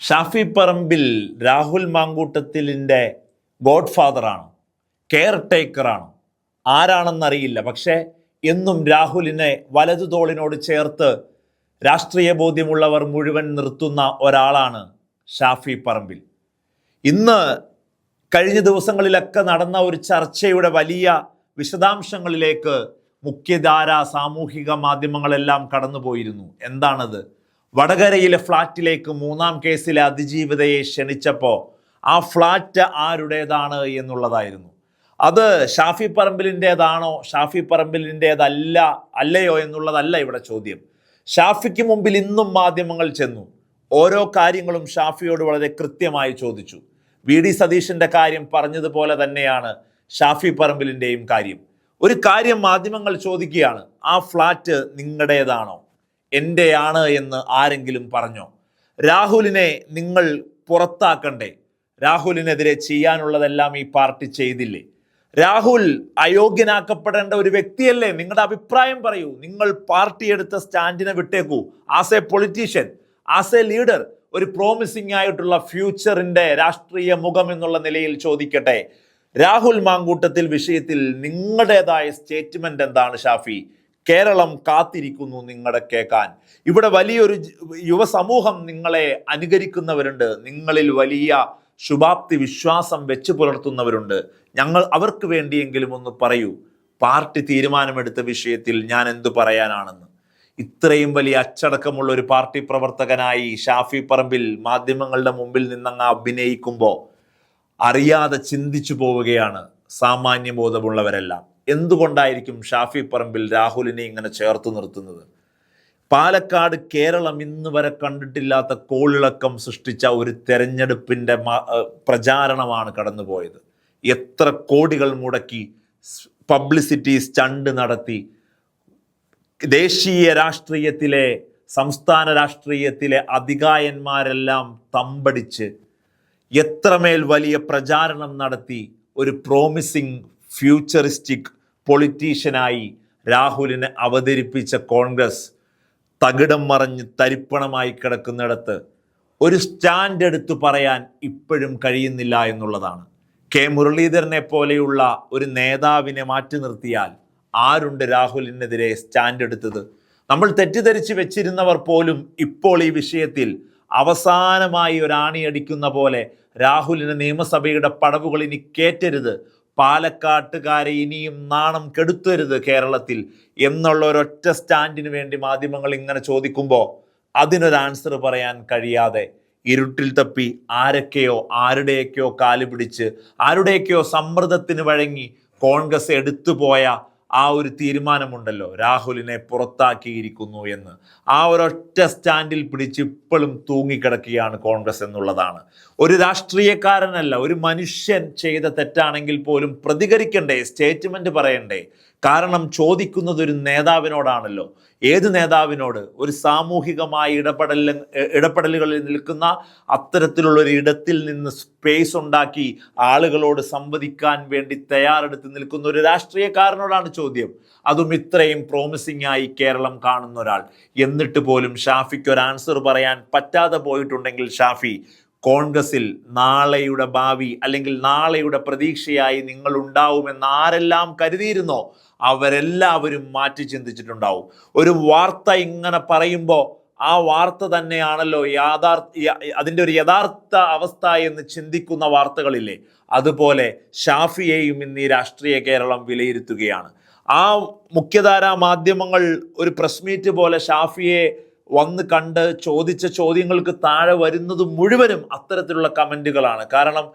ഷാഫി പറമ്പിൽ രാഹുൽ മാങ്കൂട്ടത്തിലിന്റെ ഗോഡ് ഫാദറാണ് കെയർ ടേക്കറാണ്. ആരാണെന്നറിയില്ല. പക്ഷേ എന്നും രാഹുലിനെ വലതു തോളിനോട് ചേർത്ത് രാഷ്ട്രീയ ബോധ്യമുള്ളവർ മുഴുവൻ നിർത്തുന്ന ഒരാളാണ് ഷാഫി പറമ്പിൽ. ഇന്ന് കഴിഞ്ഞ ദിവസങ്ങളിലൊക്കെ നടന്ന ഒരു ചർച്ചയുടെ വലിയ വിശദാംശങ്ങളിലേക്ക് മുഖ്യധാര സാമൂഹിക മാധ്യമങ്ങളെല്ലാം കടന്നുപോയിരുന്നു. എന്താണത്? വടകരയിലെ ഫ്ളാറ്റിലേക്ക് മൂന്നാം കേസിലെ അതിജീവിതയെ ക്ഷണിച്ചപ്പോൾ ആ ഫ്ളാറ്റ് ആരുടേതാണ് എന്നുള്ളതായിരുന്നു. അത് ഷാഫി പറമ്പിലിന്റെതാണോ ഷാഫി പറമ്പിലിന്റെതല്ല അല്ലയോ എന്നുള്ളതല്ല ഇവിടെ ചോദ്യം. ഷാഫിക്ക് മുമ്പിൽ ഇന്നും മാധ്യമങ്ങൾ ചെന്നു. ഓരോ കാര്യങ്ങളും ഷാഫിയോട് വളരെ കൃത്യമായി ചോദിച്ചു. വി ഡി സതീഷിന്റെ കാര്യം പറഞ്ഞതുപോലെ തന്നെയാണ് ഷാഫി പറമ്പിലിന്റെയും കാര്യം. ഒരു കാര്യം മാധ്യമങ്ങൾ ചോദിക്കുകയാണ് ആ ഫ്ലാറ്റ് നിങ്ങളുടേതാണോ? എന്റെയാണ് എന്ന് ആരെങ്കിലും പറഞ്ഞോ? രാഹുലിനെ നിങ്ങൾ പുറത്താക്കണ്ടേ? രാഹുലിനെതിരെ ചെയ്യാനുള്ളതെല്ലാം ഈ പാർട്ടി ചെയ്തില്ലേ? രാഹുൽ അയോഗ്യനാക്കപ്പെടേണ്ട ഒരു വ്യക്തിയല്ലേ? നിങ്ങളുടെ അഭിപ്രായം പറയൂ. നിങ്ങൾ പാർട്ടി എടുത്ത സ്റ്റാൻഡിനെ വിട്ടേക്കൂ. As a politician as a leader ഒരു പ്രോമിസിംഗ് ആയിട്ടുള്ള ഫ്യൂച്ചറിന്റെ രാഷ്ട്രീയ മുഖം എന്നുള്ള നിലയിൽ ചോദിക്കട്ടെ? രാഹുൽ മാങ്കൂട്ടത്തിൽ വിഷയത്തിൽ നിങ്ങളുടേതായ സ്റ്റേറ്റ്മെന്റ് എന്താണ് ഷാഫി? കേരളം കാത്തിരിക്കുന്നു നിങ്ങളെ കേൾക്കാൻ ഇവിടെ വലിയൊരു യുവസമൂഹം നിങ്ങളെ അനുകരിക്കുന്നവരുണ്ട്. നിങ്ങളിൽ വലിയ ശുഭാപ്തി വിശ്വാസം വെച്ച് പുലർത്തുന്നവരുണ്ട്. ഞങ്ങൾ അവർക്ക് വേണ്ടിയെങ്കിലും ഒന്ന് പറയൂ. പാർട്ടി തീരുമാനമെടുത്ത വിഷയത്തിൽ ഞാൻ എന്തു പറയാനാണെന്ന്. ഇത്രയും വലിയ അച്ചടക്കമുള്ള ഒരു പാർട്ടി പ്രവർത്തകനായി ഷാഫി പറമ്പിൽ മാധ്യമങ്ങളുടെ മുമ്പിൽ നിന്നങ്ങ് അഭിനയിക്കുമ്പോൾ അറിയാതെ ചിന്തിച്ചു പോവുകയാണ് സാമാന്യബോധമുള്ളവരെല്ലാം എന്തുകൊണ്ടായിരിക്കും ഷാഫി പറമ്പിൽ രാഹുലിനെ ഇങ്ങനെ ചേർത്ത് നിർത്തുന്നത്? പാലക്കാട് കേരളം ഇന്ന് വരെ കണ്ടിട്ടില്ലാത്ത കോളിളക്കം സൃഷ്ടിച്ച ഒരു തെരഞ്ഞെടുപ്പിന്റെ പ്രചാരണമാണ് കടന്നുപോയത്. എത്ര കോടികൾ മുടക്കി പബ്ലിസിറ്റി സ്റ്റണ്ട് നടത്തി. ദേശീയ രാഷ്ട്രീയത്തിലെ സംസ്ഥാന രാഷ്ട്രീയത്തിലെ അധികായന്മാരെല്ലാം തമ്പടിച്ച് എത്രമേൽ വലിയ പ്രചാരണം നടത്തി ഒരു പ്രോമിസിങ് ഫ്യൂച്ചറിസ്റ്റിക് പൊളിറ്റീഷ്യനായി രാഹുലിനെ അവതരിപ്പിച്ച കോൺഗ്രസ് തകിടം മറിഞ്ഞ് തരിപ്പണമായി കിടക്കുന്നിടത്ത് ഒരു സ്റ്റാൻഡ് എടുത്തു പറയാൻ ഇപ്പോഴും കഴിയുന്നില്ല എന്നുള്ളതാണ്. കെ മുരളീധരനെ പോലെയുള്ള ഒരു നേതാവിനെ മാറ്റി നിർത്തിയാൽ ആരുണ്ട് രാഹുലിനെതിരെ സ്റ്റാൻഡ് എടുത്തത്? നമ്മൾ തെറ്റിദ്ധരിച്ച് വെച്ചിരുന്നവർ പോലും ഇപ്പോൾ ഈ വിഷയത്തിൽ അവസാനമായി ഒരാണിയടിക്കുന്ന പോലെ രാഹുലിന് നിയമസഭയുടെ പടവുകൾ ഇനി കേറ്റരുത്. പാലക്കാട്ടുകാരെ ഇനിയും നാണം കെടുത്തരുത് കേരളത്തിൽ എന്നുള്ള ഒരൊറ്റ സ്റ്റാൻഡിന് വേണ്ടി മാധ്യമങ്ങൾ ഇങ്ങനെ ചോദിക്കുമ്പോൾ അതിനൊരു ആൻസർ പറയാൻ കഴിയാതെ ഇരുട്ടിൽ തപ്പി ആരൊക്കെയോ ആരുടെയൊക്കെയോ കാൽ പിടിച്ച് ആരുടെയൊക്കെയോ സമ്മർദ്ദത്തിന് വഴങ്ങി കോൺഗ്രസ് എടുത്തുപോയ ആ ഒരു തീരുമാനമുണ്ടല്ലോ. രാഹുലിനെ പുറത്താക്കിയിരിക്കുന്നു എന്ന്. ആ ഒരൊറ്റ സ്റ്റാൻഡിൽ പിടിച്ച് ഇപ്പോഴും തൂങ്ങിക്കിടക്കുകയാണ് കോൺഗ്രസ് എന്നുള്ളതാണ്. ഒരു രാഷ്ട്രീയക്കാരനല്ല ഒരു മനുഷ്യൻ ചെയ്ത തെറ്റാണെങ്കിൽ പോലും പ്രതികരിക്കണ്ടേ സ്റ്റേറ്റ്മെന്റ് പറയണ്ടേ? കാരണം ചോദിക്കുന്നത് ഒരു നേതാവിനോടാണല്ലോ. ഏത് നേതാവിനോട്? ഒരു സാമൂഹികമായ ഇടപെടൽ ഇടപെടലുകളിൽ നിൽക്കുന്ന അത്തരത്തിലുള്ള ഒരു ഇടത്തിൽ നിന്ന് സ്പേസ് ഉണ്ടാക്കി ആളുകളോട് സംവദിക്കാൻ വേണ്ടി തയ്യാറെടുത്ത് നിൽക്കുന്ന ഒരു രാഷ്ട്രീയക്കാരനോടാണ് ചോദ്യം. അതും ഇത്രയും പ്രോമിസിംഗ് ആയി കേരളം കാണുന്ന ഒരാൾ. എന്നിട്ട് പോലും ഷാഫിക്ക് ഒരു ആൻസർ പറയാൻ പറ്റാതെ പോയിട്ടുണ്ടെങ്കിൽ ഷാഫി കോൺഗ്രസിൽ നാളെയുടെ ഭാവി അല്ലെങ്കിൽ നാളെയുടെ പ്രതീക്ഷയായി നിങ്ങൾ ഉണ്ടാവുമെന്ന് ആരെല്ലാം കരുതിയിരുന്നോ അവരെല്ലാവരും മാറ്റി ചിന്തിച്ചിട്ടുണ്ടാവും. ഒരു വാർത്ത ഇങ്ങനെ പറയുമ്പോൾ ആ വാർത്ത തന്നെയാണല്ലോ യാഥാർത്ഥ അതിന്റെ ഒരു യഥാർത്ഥ അവസ്ഥ എന്ന് ചിന്തിക്കുന്ന വാർത്തകളില്ലേ? അതുപോലെ ഷാഫിയെയും ഇന്ന് ഈ രാഷ്ട്രീയ കേരളം വിലയിരുത്തുകയാണ്. ആ മുഖ്യധാരാ മാധ്യമങ്ങൾ ഒരു പ്രസ് മീറ്റ് പോലെ ഷാഫിയെ വന്ന് കണ്ട് ചോദിച്ച ചോദ്യങ്ങൾക്ക് താഴെ വരുന്നത് മുഴുവനും അത്തരത്തിലുള്ള കമന്റുകളാണ് കാരണം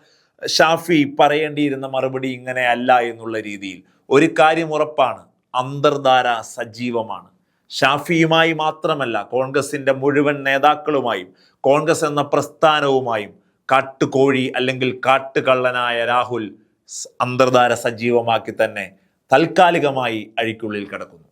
ഷാഫി പറയേണ്ടിയിരുന്ന മറുപടി ഇങ്ങനെ അല്ല എന്നുള്ള രീതിയിൽ. ഒരു കാര്യം ഉറപ്പാണ് അന്തർധാര സജീവമാണ്. ഷാഫിയുമായി മാത്രമല്ല കോൺഗ്രസിന്റെ മുഴുവൻ നേതാക്കളുമായും കോൺഗ്രസ് എന്ന പ്രസ്ഥാനവുമായും കാട്ടുകോഴി അല്ലെങ്കിൽ കാട്ടുകള്ളനായ രാഹുൽ അന്തർധാര സജീവമാക്കി തന്നെ താൽക്കാലികമായി അഴിക്കുള്ളിൽ കിടക്കുന്നു.